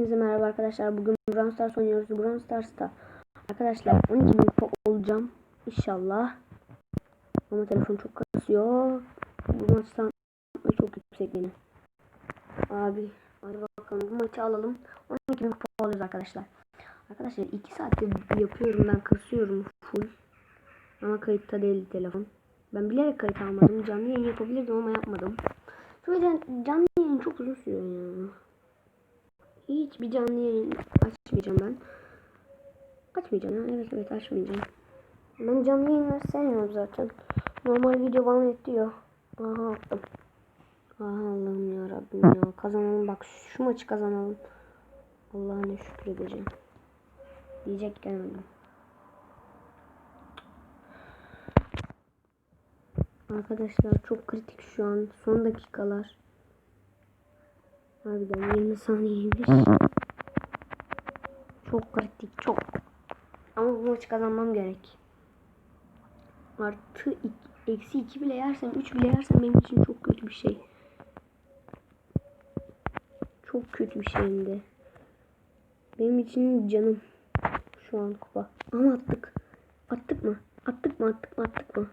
Hepinize merhaba arkadaşlar. Bugün Brawl Stars oynuyoruz. Brawl Stars'ta arkadaşlar 12 bin kupa olacağım. İnşallah. Ama telefon çok kasıyor. Bu maçtan çok yüksek yine. Abi hadi bakalım bu maçı alalım. 12 bin kupa alıyoruz arkadaşlar. Arkadaşlar 2 saattir yapıyorum ben kasıyorum full. Ama kayıtta değil telefon. Ben bilerek kayıt almadım. Canlı yayın yapabilirdim ama yapmadım. Can- canlı yayın çok uzun sürüyor ya. Hiç bir canlı yayın açmayacağım ben. Açmayacağım ya. Evet evet açmayacağım. Ben canlı yayınları sevmiyorum zaten. Normal video bana yetiyor. Aha attım. Aha Allah'ım ya Rabbim ya. Kazanalım bak şu maçı kazanalım. Allah'a ne şükür edeceğim. Diyecek gelmedim. Arkadaşlar çok kritik şu an. Son dakikalar. Harbiden 20 saniyeymiş. Çok kritik çok. Ama bu maçı kazanmam gerek. Artı iki, eksi 2 bile yersem 3 bile yersem benim için çok kötü bir şey. Çok kötü bir şey hem de. Benim için canım. Şu an kupa. Ama attık. Attık mı? Attık mı? Attık mı? Attık mı?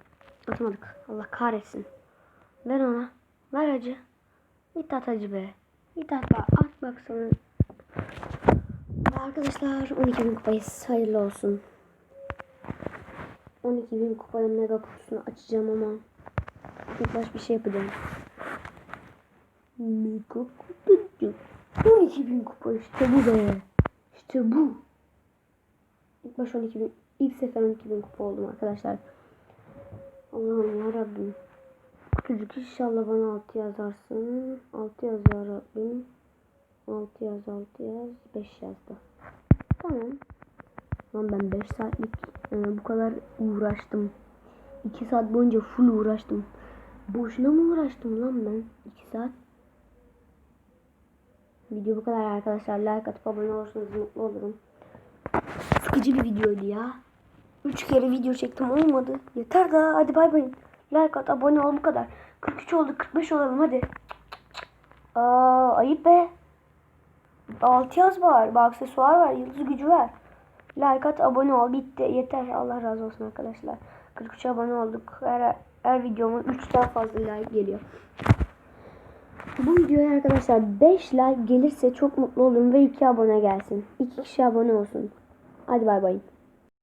Atmadık. Allah kahretsin. Ver ona. Ver acı. Git at acı be. Git at bak. At bak sana. Arkadaşlar 12 bin kupayız. Hayırlı olsun. 12 bin kupaya mega kutusunu açacağım ama ilk baş bir şey yapacağım. Mega kutucuk. 12 bin kupa işte bu be. İşte bu. İlk baş 12 bin. İlk sefer 12 bin kupa oldum arkadaşlar. Allah'ım yarabbim. Kutucuk inşallah bana 6 yazarsın. 6 yaz ya Rabbim. 6 yaz 6 yaz 5 yazdı. Tamam. Lan ben 5 saatlik e, bu kadar uğraştım. 2 saat boyunca full uğraştım. Boşuna mı uğraştım lan ben? 2 saat. Video bu kadar arkadaşlar. Like atıp abone olursanız mutlu olurum. Sıkıcı bir videoydu ya. 3 kere video çektim olmadı. Yeter daha hadi bay bay. Like at abone ol bu kadar. 43 oldu 45 olalım hadi. Aa, ayıp be. 6 yaz var. Bir aksesuar var. Yıldız gücü var. Like at abone ol. Bitti. Yeter. Allah razı olsun arkadaşlar. 43 abone olduk. Her, her videoma 3'ten fazla like geliyor. Bu videoya arkadaşlar 5 like gelirse çok mutlu olurum ve 2 abone gelsin. 2 kişi abone olsun. Hadi bay bay.